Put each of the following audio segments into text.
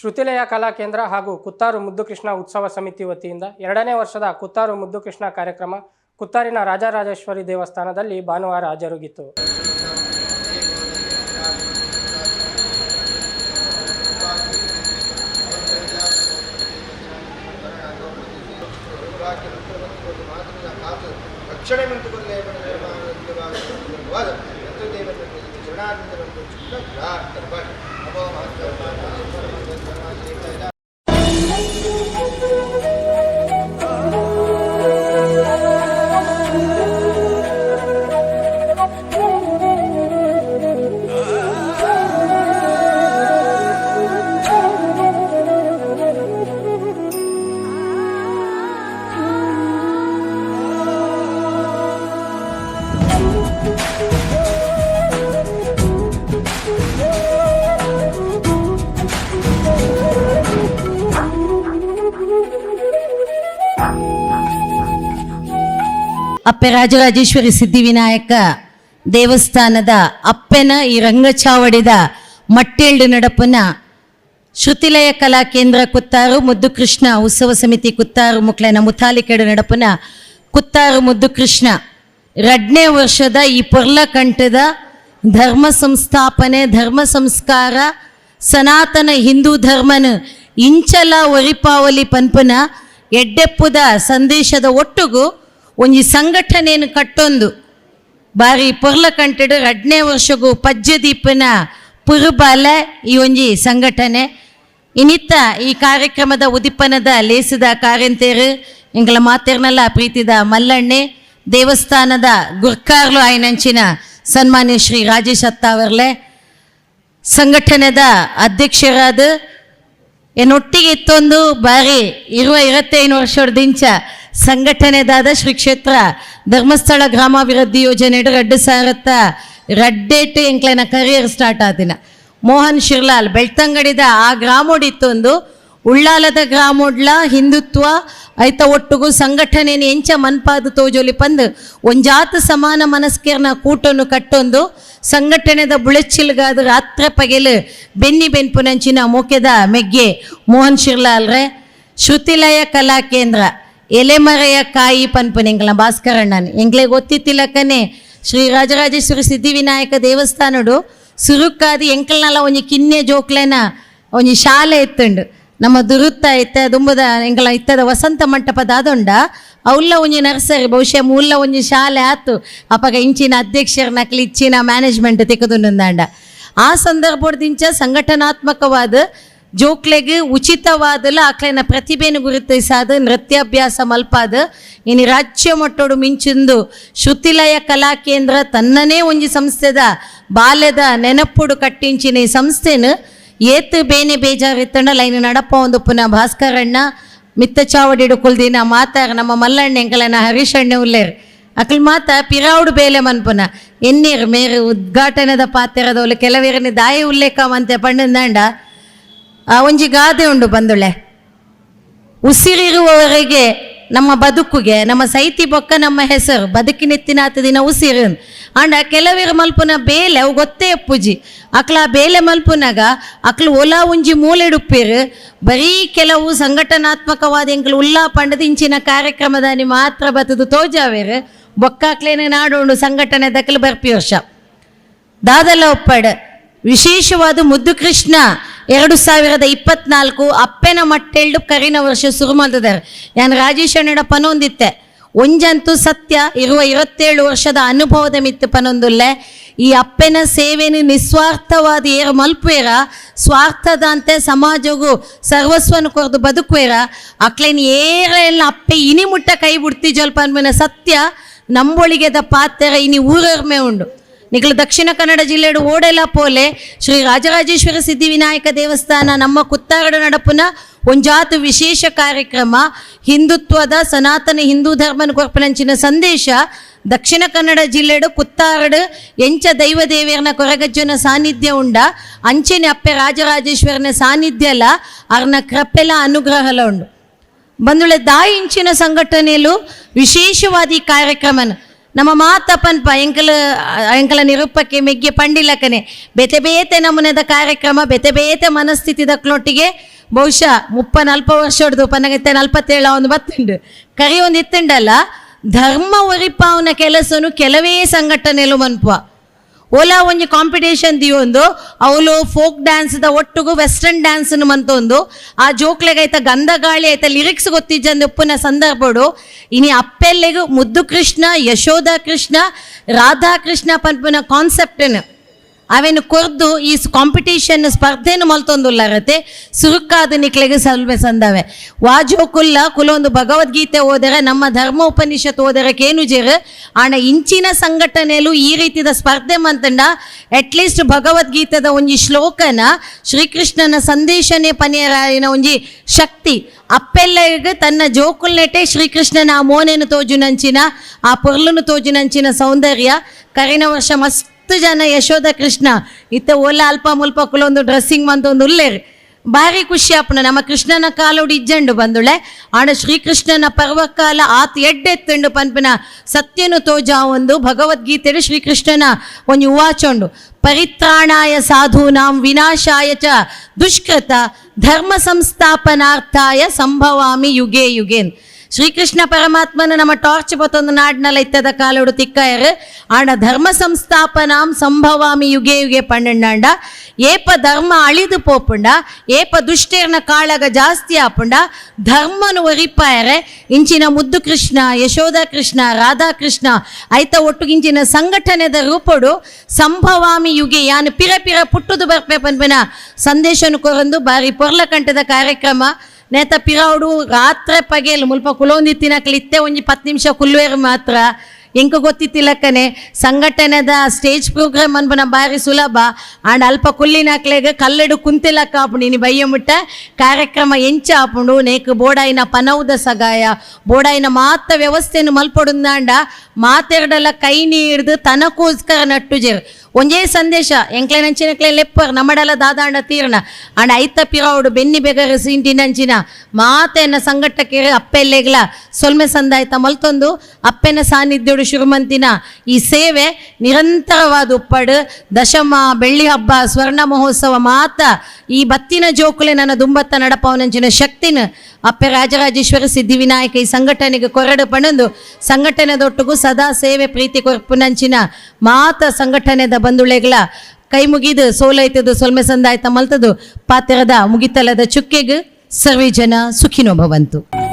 ಶ್ರುತಿಲಯ ಕಲಾ ಕೇಂದ್ರ ಹಾಗೂ ಕುತ್ತಾರು ಮುದ್ದುಕೃಷ್ಣ ಉತ್ಸವ ಸಮಿತಿ ವತಿಯಿಂದ ಎರಡನೇ ವರ್ಷದ ಕುತ್ತಾರು ಮುದ್ದುಕೃಷ್ಣ ಕಾರ್ಯಕ್ರಮ ಕುತ್ತಾರಿನ ರಾಜರಾಜೇಶ್ವರಿ ದೇವಸ್ಥಾನದಲ್ಲಿ ಭಾನುವಾರ ಜರುಗಿತು. ಮಂತ್ರಿಗಳೇ ಅಪ್ಪೆ ರಾಜರಾಜೇಶ್ವರಿ ಸಿದ್ಧಿವಿನಾಯಕ ದೇವಸ್ಥಾನದ ಅಪ್ಪೆನ ಈ ರಂಗಚಾವಡಿದ ಮಟ್ಟೇಳ್ಡು ನಡಪನ ಶ್ರುತಿಲಯ ಕಲಾ ಕೇಂದ್ರ ಕುತ್ತಾರು ಮುದ್ದು ಕೃಷ್ಣ ಉತ್ಸವ ಸಮಿತಿ ಕುತ್ತಾರು, ಮುಕ್ಲೆನ ಮುತಾಲಿಕೆಡು ನಡಪನ ಕುತ್ತಾರು ಮುದ್ದು ಕೃಷ್ಣ ರಡ್ನೇ ವರ್ಷದ ಈ ಪೊರ್ಲಕಂಠದ ಧರ್ಮ ಸಂಸ್ಥಾಪನೆ, ಧರ್ಮ ಸಂಸ್ಕಾರ, ಸನಾತನ ಹಿಂದೂ ಧರ್ಮನ ಇಂಚಲ ಒರಿಪಾವಲಿ ಪನ್ಪನ ಎಡ್ಡೆಪ್ಪುದ ಸಂದೇಶದ ಒಟ್ಟುಗು ಒಂಜಿ ಸಂಘಟನೆಯನ್ನು ಕಟ್ಟೊಂದು. ಬಾರಿ ಪೊರ್ಲ ಕಂಟೆಡು ಎರಡನೇ ವರ್ಷಗೂ ಪಜ್ಜದೀಪನ ಪುರುಬಾಲ ಈ ಒಂಜಿ ಸಂಘಟನೆ. ಇನಿತ್ತ ಈ ಕಾರ್ಯಕ್ರಮದ ಉದಿಪನದ ಲೇಸಿದ ಕಾರ್ಯಂತೇರು ಎಂಗಳ ಮಾತೇರ್ನಲ್ಲ ಪ್ರೀತಿದ ಮಲ್ಲಣ್ಣೆ, ದೇವಸ್ಥಾನದ ಗುರ್ಕಾರ್ಲು ಆಯ್ನಂಚಿನ ಸನ್ಮಾನ್ಯ ಶ್ರೀ ರಾಜೇಶ್ ಅತ್ತಾವರ್ಲೆ, ಸಂಘಟನೆದ ಅಧ್ಯಕ್ಷರಾದ ಏನೊಟ್ಟಿಗೆ ಇತ್ತೊಂದು ಬಾರಿ ಇರುವ ಇರತ್ತೈದು ವರ್ಷದಿಂಚ ಸಂಘಟನೆದಾದ ಶ್ರೀ ಕ್ಷೇತ್ರ ಧರ್ಮಸ್ಥಳ ಗ್ರಾಮಾಭಿವೃದ್ಧಿ ಯೋಜನೆ ರಡ್ಡು ಸಾರತ್ತ ರಡ್ಡೇಟ್ ಎಂಕ್ಲೆನ ಕರಿಯರ್ ಸ್ಟಾರ್ಟ್ ಆದಿನ. ಮೋಹನ್ ಶಿರ್ಲಾಲ್ ಬೆಳ್ತಂಗಡಿದ ಆ ಗ್ರಾಮೋಡ್ ಇತ್ತೊಂದು ಉಳ್ಳಾಲದ ಗ್ರಾಮೋಡ್ಲ ಹಿಂದುತ್ವ ಐತ ಒಟ್ಟುಗು ಸಂಘಟನೆನ ಎಂಚ ಮನ್ಪಾದ ತೋಜೊಲಿ ಪಂದ್ ಒಂಜಾತ ಸಮಾನ ಮನಸ್ಕೇರ್ನ ಕೂಟನ್ನು ಕಟ್ಟೊಂದು ಸಂಘಟನೆದ ಬುಳೆಚ್ಚಿಲ್ಗಾದ ರಾತ್ರ ಪಗೆಲ್ ಬೆನ್ನಿ ಬೆನ್ಪುನಂಚಿನ ಮೋಕೆದ ಮೆಗ್ಗೆ ಮೋಹನ್ ಶಿರ್ಲಾಲ್ರೆ ಶ್ರುತಿಲಯ ಕಲಾ ಕೇಂದ್ರ, ಎಲೆಮರೆಯ ಕಾಯಿ ಪನ್ಪುನ ಎಂಗ್ಲ ಭಾಸ್ಕರಣ್ಣನ್ ಎಂಗ್ಲೆ ಗೊತ್ತಿತ್ತಿಲ್ಲಕನೆ ಶ್ರೀ ರಾಜರಾಜೇಶ್ವರಿ ಸಿದ್ಧಿವಿನಾಯಕ ದೇವಸ್ಥಾನಡು ಸುರುಕಾದಿ ಎಂಕಲ್ನಲ್ಲ ಒಂಜಿ ಕಿನ್ನೆ ಜೋಕ್ಲೆನ, ಒಂಜಿ ಶಾಲೆ ಇತ್ತುಂಡು ನಮ್ಮ ದುರುತ್ತ ಇತ್ತ ದುಂಬದ ಎಂಕಲ ಇತ್ತದ ವಸಂತ ಮಂಟಪದ ಅದೊಂಡ ಅವುಲ್ಲ ಒಂಜಿ ನರ್ಸರಿ, ಬಹುಶಃ ಮೂಲ ಒಂಜಿ ಶಾಲೆ ಆತು. ಅಪಗ ಇಂಚಿನ ಅಧ್ಯಕ್ಷರ ನಕಲಿ ಇಚ್ಚಿನ ಮ್ಯಾನೇಜ್ಮೆಂಟ್ ತೆಗೆದುಂಡಾಂಡ ಆ ಸಂದರ್ಭದಿಂಚ ಸಂಘಟನಾತ್ಮಕವಾದ, ಜೋಕ್ಲೆಗ್ ಉಚಿತವಾದಲ ಆಕ್ಲೆನ ಪ್ರತಿಭೆನ ಗುರುತಿಸಾದ, ನೃತ್ಯಾಭ್ಯಾಸ ಮಲ್ಪಾದ, ಇನಿ ರಾಜ್ಯ ಮಟ್ಟೋಡು ಮಿಂಚಿಂದು ಶ್ರುತಿಲಯ ಕಲಾ ಕೇಂದ್ರ ತನ್ನನೇ ಒಂಜಿ ಸಂಸ್ಥೆದ, ಬಾಲ್ಯದ ನೆನಪುಡು ಕಟ್ಟಿಂಚಿನ ಈ ಸಂಸ್ಥೆನು ಏತು ಬೇನೆ ಬೇಜಾರಿತ್ತಣ್ಣ, ಲೈನ್ ನಡಪ ಒಂದು ಪುನಃ ಭಾಸ್ಕರಣ್ಣ. ಮಿತ್ತ ಚಾವಡಿಡು ಕುಲ್ದಿನ ಮಾತಾರ, ನಮ್ಮ ಮಲ್ಲಣ್ಣ ಎಂಕಲನ ಹರೀಶಣ್ಣ ಉಲ್ಲೇರ್. ಅಕಲ್ ಮಾತ, ಪಿರಾವುಡು ಬೇಲೆ ಮನ್ಪುನ ಎನ್ನೀರ್ ಮೇರೆ ಉದ್ಘಾಟನದ ಪಾತೆರದವಲು ಕೆಲವೇರನಿ ದಾಯಿ ಉಲ್ಲೇಖ ಮಂತೆ ಪಂಡಂದಾಂಡ ಆ, ಒಂಜಿ ಗಾದೆ ಉಂಡು ಬಂದುಳೆ. ಉಸಿರಿರುವವರೆಗೆ ನಮ್ಮ ಬದುಕುಗೆ, ನಮ್ಮ ಸೈತಿ ಬೊಕ್ಕ ನಮ್ಮ ಹೆಸರು ಬದುಕಿನೆತ್ತಿನಾತ ದಿನ ಉಸಿರು. ಅಂಡ ಕೆಲವಿರ ಮಲ್ಪುನ ಬೇಲೆ, ಅವು ಗೊತ್ತೇ ಪೂಜಿ. ಅಕ್ಲ ಬೇಲೆ ಮಲ್ಪುನಾಗ ಅಕ್ಲು ಒಲ ಉಂಜಿ ಮೂಲೆಡುಪ್ಪಿರು. ಬರೀ ಕೆಲವು ಸಂಘಟನಾತ್ಮಕವಾದ ಎಂಕ್ಲು ಉಲ್ಲಾ ಪಂಡದ ಇಂಚಿನ ಕಾರ್ಯಕ್ರಮದಾನಿ ಮಾತ್ರ ಬತ್ತದು ತೋಜಾವೇರು. ಬೊಕ್ಕಾಕ್ಲೇನೆ ನಾಡೋಂಡು ಸಂಘಟನೆ ದಕ್ಕಲು ಬರ್ಪಿ ವರ್ಷ ದಾದಲ ಒಪ್ಪಡ್. ವಿಶೇಷವಾದ ಮುದ್ದು ಕೃಷ್ಣ ಎರಡು ಸಾವಿರದ ಇಪ್ಪತ್ನಾಲ್ಕು ಅಪ್ಪೆನ ಮಟ್ಟೆಳ್ಡು ಕರಿನ ವರ್ಷ ಶುರು ಮಾಡಿದ್ದಾರೆ ನಾನು ರಾಜೇಶ್ ಅಣ್ಣಡ ಪನೊಂದಿತ್ತೆ. ಒಂಜಂತೂ ಸತ್ಯ, ಇರುವ ಇರುವತ್ತೇಳು ವರ್ಷದ ಅನುಭವದ ಮಿತ್ತು ಪನೊಂದುಲ್ಲೆ. ಈ ಅಪ್ಪೆನ ಸೇವೆನು ನಿಸ್ವಾರ್ಥವಾದ ಏರು ಮಲ್ಪುವೇರ, ಸ್ವಾರ್ಥದಂತೆ ಸಮಾಜಗೂ ಸರ್ವಸ್ವನು ಕೊರ್ದು ಬದುಕುವೇರ. ಅಕ್ಲೇನ್ ಏರೆಲ್ಲ ಅಪ್ಪೆ ಇನಿ ಮುಟ್ಟ ಕೈ ಬಿಡ್ತಿ ಜಲ್ಪ ಅನ್ಮೇನ ಸತ್ಯ ನಂಬೊಳಿಗೆದ ಪಾತ್ರ ಇನಿ ಊರರ್ಮೆ ಉಂಡು. ನಿಖಲು ದಕ್ಷಿಣ ಕನ್ನಡ ಜಿಲ್ಲೆಡು ಓಡೆಲ ಪೋಲೆ ಶ್ರೀ ರಾಜರಾಜೇಶ್ವರ ಸಿದ್ಧಿವಿನಾಯಕ ದೇವಸ್ಥಾನ ನಮ್ಮ ಕುತ್ತಾರಡು ನಡಪುನ ಒಂಜಾತು ವಿಶೇಷ ಕಾರ್ಯಕ್ರಮ ಹಿಂದುತ್ವದ ಸನಾತನ ಹಿಂದೂ ಧರ್ಮನ ಕೊರ್ಪನಂಚಿನ ಸಂದೇಶ ದಕ್ಷಿಣ ಕನ್ನಡ ಜಿಲ್ಲೆಡು ಕುತ್ತಾರಡು ಎಂಚ ದೈವ ದೇವಿಯರ್ನ ಕೊರಗಜ್ಜನ ಸಾನ್ನಿಧ್ಯ ಉಂಡ ಅಂಚೆನೆ ಅಪ್ಪೆ ರಾಜರಾಜೇಶ್ವರನ ಸಾನ್ನಿಧ್ಯ ಅಲ್ಲ ಅರ್ನ ಕೃಪೆಲ ಅನುಗ್ರಹಲ ಉಂಡು ಬಂದುಳೆ ದಾಯಿ ಇಂಚಿನ ಸಂಘಟನೆಯಲ್ಲೂ ವಿಶೇಷವಾದ ಈ ಕಾರ್ಯಕ್ರಮನ ನಮ್ಮ ಮಾತಪ್ಪನ್ಪ ಪನ್ಪ, ಎಂಕಲ ಎಂಕಲ ನಿರೂಪಕ್ಕೆ ಮೆಗ್ಗೆ ಪಂಡಿಲಕನೆ. ಬೆತೆ ಬೇತೆ ನಮೂನೆದ ಕಾರ್ಯಕ್ರಮ, ಬೆತೆ ಬೇತೆ ಮನಸ್ಥಿತಿ ದಕ್ನೊಟ್ಟಿಗೆ ಬಹುಶಃ ಮುಪ್ಪ ನಲ್ಪ ವರ್ಷ ಹೊಡೆದು, ಪನ್ನಗತ್ತೆ ನಲ್ಪತ್ತೇಳ ಒಂದು ಬತ್ತುಂಡು. ಕರಿ ಒಂದು ಇತ್ತುಂಡಲ್ಲ, ಧರ್ಮ ಒರಿಪಾವನ ಕೆಲಸನು ಕೆಲವೇ ಸಂಘಟನೆಲು ಮನ್ಪ ಓಲಾ ಒಂಜಿ ಕಾಂಪಿಟೇಷನ್ ದಿಯೊಂದು ಅವಳು ಫೋಕ್ ಡ್ಯಾನ್ಸ್ದ ಒಟ್ಟಿಗೂ ವೆಸ್ಟರ್ನ್ ಡ್ಯಾನ್ಸ್ ಮಂತೊಂದು. ಆ ಜೋಕ್ಲೆಗೆ ಆಯ್ತ ಗಂಧ ಗಾಳಿ ಆಯ್ತ ಲಿರಿಕ್ಸ್ ಗೊತ್ತಿಜ್ಜಂದು ಉಪ್ಪುನ ಸಂದರ್ಭಡು. ಇನಿ ಅಪ್ಪೆಲ್ಲೆಗೂ ಮುದ್ದು ಕೃಷ್ಣ ಯಶೋಧ ಕೃಷ್ಣ ರಾಧಾ ಕೃಷ್ಣ ಪನ್ಪುನ ಕಾನ್ಸೆಪ್ಟನ್ನು ಅವೇನು ಕೊರ್ದು ಈ ಕಾಂಪಿಟೇಷನ್ ಸ್ಪರ್ಧೆನು ಮಲ್ತೊಂದುಲ್ಲಾರತೆ ಸುರುಕಾದ ನಿಕ್ಲೆಗೆ ಸಲ್ಬೆ ಸಂದವೆ. ವಾಜೋಕುಲ್ಲ ಕುಲೊಂದು ಭಗವದ್ಗೀತೆ ಓದರೆ, ನಮ್ಮ ಧರ್ಮ ಉಪನಿಷತ್ ಓದರೆ ಕೇನು ಜೇರು? ಆಣ ಇಂಚಿನ ಸಂಘಟನೆಯಲ್ಲೂ ಈ ರೀತಿದ ಸ್ಪರ್ಧೆ ಮಂತಂಡ ಅಟ್ಲೀಸ್ಟ್ ಭಗವದ್ಗೀತೆದ ಒಂಜಿ ಶ್ಲೋಕನ, ಶ್ರೀಕೃಷ್ಣನ ಸಂದೇಶನೇ ಪನಿಯರಾಯಿನ ಒಂಜಿ ಶಕ್ತಿ. ಅಪ್ಪೆಲ್ಲಗ ತನ್ನ ಜೋಕುಲ್ ಜೋಕುಲ್ನೆಟೆ ಶ್ರೀಕೃಷ್ಣನ ಆ ಮೋನೆನು ತೋಜುನಂಚಿನ, ಆ ಪೊರ್ಲುನು ತೋಜುನಂಚಿನ ಸೌಂದರ್ಯ, ಕರಿನ ವರ್ಷ ಮಸ್ತ್ ಹತ್ತು ಜನ ಯಶೋಧ ಕೃಷ್ಣ. ಇತ್ತ ಓಲ ಅಲ್ಪ ಮುಲ್ಪ ಕುಲೊಂದು ಡ್ರೆಸ್ಸಿಂಗ್ ಮಂತೊಂದು ಉಲ್ಲೇರ್. ಭಾರಿ ಖುಷಿ ಅಪ್ಪನ ನಮ್ಮ ಕೃಷ್ಣನ ಕಾಲೋಡು ಇಜ್ಜಂಡು ಬಂದುಳೆ. ಆಣ ಶ್ರೀಕೃಷ್ಣನ ಪರ್ವಕಾಲ ಆತ್ ಎಡ್ಡೆತ್ತುಂಡು ಪನ್ಪಿನ ಸತ್ಯನು ತೋಜ ಒಂದು ಭಗವದ್ಗೀತೆಡು ಶ್ರೀಕೃಷ್ಣನ ಒಂದು ಯುವಾಚೊಂಡು ಪರಿತ್ರಾಣಾಯ ಸಾಧೂನಾಂ ವಿನಾಶಾಯ ಚ ದುಷ್ಕೃತ ಧರ್ಮ ಸಂಸ್ಥಾಪನಾರ್ಥಾಯ ಸಂಭವಾಮಿ ಯುಗೇ ಯುಗೇನ್. ಶ್ರೀಕೃಷ್ಣ ಪರಮಾತ್ಮನ ನಮ್ಮ ಟಾರ್ಚ್ ಪತ್ತೊಂದು ನಾಡಿನಲ್ಲಿ ಇತ್ತದ ಕಾಲೋಡು ತಿಕ್ಕಾಯರ್. ಆಂಡ ಧರ್ಮ ಸಂಸ್ಥಾಪನಾಂ ಸಂಭವಾಮಿ ಯುಗೆ ಯುಗೆ ಪಂಡಂಡ ಏಪ ಧರ್ಮ ಅಳಿದು ಪೋಪುಂಡ. ಏಪ ದುಷ್ಟೇರ್ನ ಕಾಳಗ ಜಾಸ್ತಿ ಆಪುಂಡ. ಧರ್ಮನು ಒರಿಪಾಯರೆ ಇಂಚಿನ ಮುದ್ದು ಕೃಷ್ಣ, ಯಶೋಧ ಕೃಷ್ಣ ರಾಧಾಕೃಷ್ಣ ಒಟ್ಟು ಇಂಚಿನ ಸಂಘಟನೆದ ರೂಪಡು ಸಂಭವಾಮಿ ಯುಗೆ ಯಾನು ಪಿರ ಪಿರ ಪುಟ್ಟುದು ಬರ್ಪೆ ಪನ್ಪಿನ. ಸಂದೇಶನು ಕೊರಂದು ಬಾರಿ ಪೊರ್ಲಕಂಠದ ಕಾರ್ಯಕ್ರಮ. ನೇತ ಪಿರಾವುಡು ರಾತ್ರೆ ಪಗೆಲ್ ಮುಲ್ಪ ಕುಲೊಂದಿತ್ತಿನಕ್ಲಿ ಇತ್ತೆ ಒಂಜಿ ಪತ್ತು ನಿಮಿಷ ಕುಲ್ವೇರು ಮಾತ್ರ. ಎಂಕ ಗೊತ್ತಿತ್ತಿಲ್ಲಕ್ಕನೆ ಸಂಘಟನೆದ ಸ್ಟೇಜ್ ಪ್ರೋಗ್ರಾಮ್ ಅನ್ಪನ ಬಾರಿ ಸುಲಭ. ಆಂಡ ಅಲ್ಪ ಕುಲ್ಲಿನಕ್ಲೆಗ್ ಕಲ್ಲೆಡು ಕುಂತಿಲಕ್ಕ ಆಪುಂಡು ಇನಿ ಬಯ್ಯ ಮುಟ್ಟ ಕಾರ್ಯಕ್ರಮ ಎಂಚ ಆಪುಂಡು ನೇಕ್ ಬೋಡಾಯಿನ ಪನೌದ ಸಗಾಯ. ಬೋಡಾಯಿನ ಮಾತ ವ್ಯವಸ್ಥೆನು ಮಲ್ಪಡುಂದಾಂಡ ಮಾತೆರಡಲ ಕೈ ನೀಡ್ದು ತನಕೋಸ್ಕರ ನಟ್ಟುಜೇರು. ಒಂಜೇ ಸಂದೇಶ, ಎಂಕ್ಲೆ ನಂಚಿನಕ್ಲೆ ಲೆಪ್ಪರ್ ನಮ್ಮಡಲ ದಾದಾಂಡ ತೀರ್ಣ ಆಂಡ ಐತ ಪಿರೌಡು ಬೆನ್ನಿ ಬೆಗರ ಸಿಂಟಿನಂಚಿನ ಮಾತೆನ ಸಂಘಟಕ್ಕೆ ಅಪ್ಪೆಲ್ಲೆಗ್ಲ ಸೊಲ್ಮೆ ಸಂದಾಯ್ತ ಮಲ್ತೊಂದು. ಅಪ್ಪೆನ ಸಾನ್ನಿಧ್ಯೋಡು ಶುರುಮಂತಿನ ಈ ಸೇವೆ ನಿರಂತರವಾದ ಉಪ್ಪಡು. ದಶಮ, ಬೆಳ್ಳಿ ಹಬ್ಬ, ಸ್ವರ್ಣ ಮಹೋತ್ಸವ ಮಾತ ಈ ಬತ್ತಿನ ಜೋಕುಲೆ ನನ್ನ ದುಂಬತ್ತ ನಡಪವನಂಚಿನ ಶಕ್ತಿನ ಅಪ್ಪೆ ರಾಜರಾಜೇಶ್ವರಿ ಸಿದ್ಧಿವಿನಾಯಕ ಈ ಸಂಘಟನೆಗೆ ಕೊರಡು ಪಣಂದು. ಸಂಘಟನೆದೊಟ್ಟಿಗೂ ಸದಾ ಸೇವೆ ಪ್ರೀತಿ ಕೊರ್ಪುನಂಚಿನ ಮಾತ ಸಂಘಟನೆದ ಬಂಧುಳೆಗಳ ಕೈ ಮುಗಿದು ಸೋಲೈತದು, ಸೊಲ್ಮೆ ಸಂದಾಯ್ತ ಮಲ್ತದು. ಪಾತ್ರದ ಮುಗಿತಲದ ಚುಕ್ಕೆಗೆ ಸರ್ವೇ ಜನ ಸುಖಿನೋ ಭವಂತು.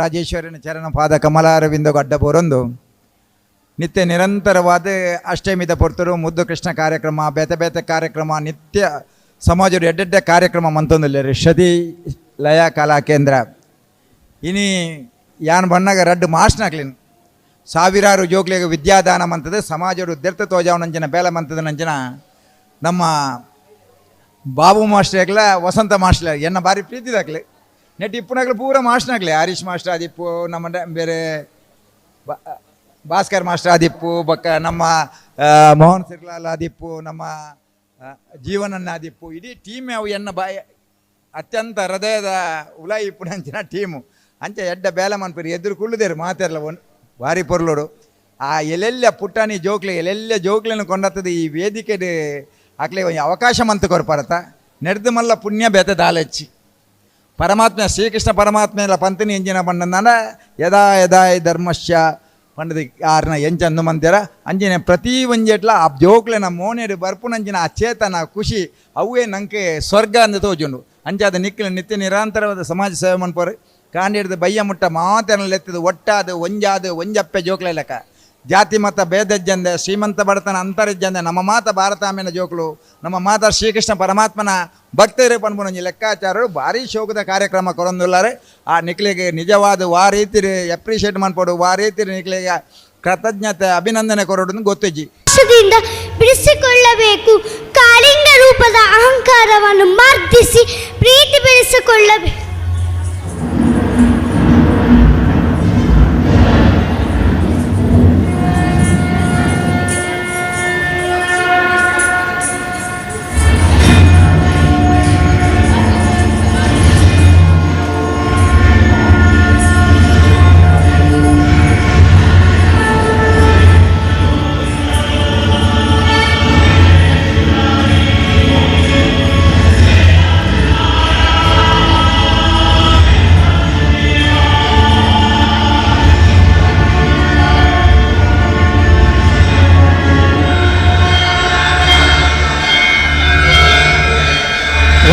ರಾಜೇಶ್ವರನ ಚರಣ ಪಾದ ಕಮಲಾರವಿಂದ ಅಡ್ಡ ಬೊರೊಂದು. ನಿತ್ಯ ನಿರಂತರವಾದ ಅಷ್ಟಮಿದ ಪೊರ್ತರು, ಮುದ್ದು ಕೃಷ್ಣ ಕಾರ್ಯಕ್ರಮ, ಬೇತೆ ಬೇತೆ ಕಾರ್ಯಕ್ರಮ, ನಿತ್ಯ ಸಮಾಜದ ಎಡ್ಡೆಡ್ಡೆ ಕಾರ್ಯಕ್ರಮ ಮಂತೊಂದುಲ್ಲೇರಿ ಶತಿ ಲಯ ಕಲಾ ಕೇಂದ್ರ. ಇನಿ ಯಾನ್ ಬಣ್ಣಗ ರಡ್ಡು ಮಾಸ್ಟ್ನಾಕ್ಲಿನ್ ಸಾವಿರಾರು ಜೋಗ್ಲಿಗೆ ವಿದ್ಯಾದಾನ ಮಂತದ ಸಮಾಜಡು ದೆರ್ತ ನಂಜನ, ಬೇಲ ಮಂತದ ನಂಜನ, ನಮ್ಮ ಬಾಬು ಮಾಸ್ಟರ್ಗಳ ವಸಂತ ಮಾಸ್ಟರ್ ಎನ್ನ ಬಾರಿ ಪ್ರೀತಿದಾಗ್ಲಿ ನೆಟ್ ಇಪ್ಪುನಾಗ್ಲಿ ಪೂರ ಮಾಸ್ಟರ್ನಾಗ್ಲಿ ಹರೀಶ್ ಮಾಸ್ಟರ್ ಆದಿಪ್ಪು, ನಮ್ಮ ಬೇರೆ ಭಾಸ್ಕರ್ ಮಾಸ್ಟರ್ ಆದಿಪ್ಪು, ಬಕ್ಕ ನಮ್ಮ ಮೋಹನ್ ಸಿರ್ಲಾಲ್ ಆದಿಪ್ಪು, ನಮ್ಮ ಜೀವನನ್ನ ಆದಿಪ್ಪು, ಇಡೀ ಟೀಮ್ ಅವು ಎನ್ನ ಬಾಯ, ಅತ್ಯಂತ ಹೃದಯದ ಉಲಾಯಿ ಇಪ್ಪುನಂಚಿನ ಟೀಮು ಅಂಚೆ ಎಡ್ಡ ಬೇಲ ಮನ್ಪರಿ ಎದುರು ಕುಳ್ಳುದೇರು ಮಾತೆರ್ಲ ಒನ್, ಭಾರಿ ಪೊರ್ಲೋಡು. ಆ ಎಲ್ಲೆಲ್ಲ ಪುಟ್ಟಾಣಿ ಜೋಕ್ಲೆ ಎಲ್ಲೆಲ್ಲ ಜೋಕ್ಲೆನ ಕೊಂಡತ್ತದ ಈ ವೇದಿಕೆ ಆಕ್ಲೆ ಅವಕಾಶ ಮಂತ ಕೊರ್ಪರತ ನಡೆದು ಮಲ್ಲ ಪುಣ್ಯ ಬೇತೆ ದಾಲೆಚ್ಚಿ ಪರಮಾತ್ಮ, ಶ್ರೀಕೃಷ್ಣ ಪರಮಾತ್ಮೆಲ ಪಂತನಿ ಎಂಜಿನ ಪಂಡಂದಾಂಡ ಯದಾ ಯದಾ ಧರ್ಮಶ್ಯ ಪಂಡದ ಆರ್ನ ಎಂಚಂದು ಮಂತ್ಯರ. ಅಂಜಿನ ಪ್ರತಿ ಒಂಜೆಟ್ಲ ಆ ಜೋಕ್ಲೆನ ಮೋನೆಡು ಬರ್ಪುನಂಜಿನ ಆ ಚೇತನ, ಖುಷಿ ಅವೇ ನಂಗೆ ಸ್ವರ್ಗ ಅಂದು ತೋಜುಂಡು. ಅಂಚಾದ ನಿಕ್ಕಲ ನಿತ್ಯ ನಿರಂತರವಾದ ಸಮಾಜ ಸೇವೆ ಮನ್ಪರು ಕಾಂಡಿಡ್ದು ಬಯ್ಯ ಮುಟ್ಟ ಮಾತನಲ್ಲಿ ಎತ್ತದು ಒಟ್ಟಾದ, ಒಂಜಾದು, ಒಂಜಪ್ಪೆ ಜೋಕ್ಲೆ ಲೆಕ್ಕ. ಜಾತಿ ಮತ ಭೇದಜ್ಜಂದೆ ಶ್ರೀಮಂತ ಬಡತನ ಅಂತರಿಜ್ಜಂದೆ ನಮ್ಮ ಮಾತ ಭಾರತಾಮಿನ ಜೋಕ್ಲು, ನಮ್ಮ ಮಾತ ಶ್ರೀಕೃಷ್ಣ ಪರಮಾತ್ಮನ ಭಕ್ತರು ಪನ್ಪುನಂಜಿ ಲೆಕ್ಕಾಚಾರರು ಭಾರಿ ಶೋಕದ ಕಾರ್ಯಕ್ರಮ ಕೊರೊಂದುಲ್ಲಾರೆ. ಆ ನಿಕ್ಲಿಗೆ ನಿಜವಾದ ವಾ ರೀತಿ ಅಪ್ರಿಷಿಯೇಟ್ ಮಾಡ್ಬೋದು. ವಾ ರೀತಿ ನಿಕ್ಲಿಗೆ ಕೃತಜ್ಞತೆ, ಅಭಿನಂದನೆ ಕೊರೋದು ಗೊತ್ತಿಜ್ಜಿ. ಬಿಡಿಸಿಕೊಳ್ಳಬೇಕು ಕಾಳಿಂಗ ರೂಪದ ಅಹಂಕಾರವನ್ನು ಮರ್ದಿಸಿ, ಪ್ರೀತಿ ಬೆಳೆಸಿಕೊಳ್ಳಬೇಕು.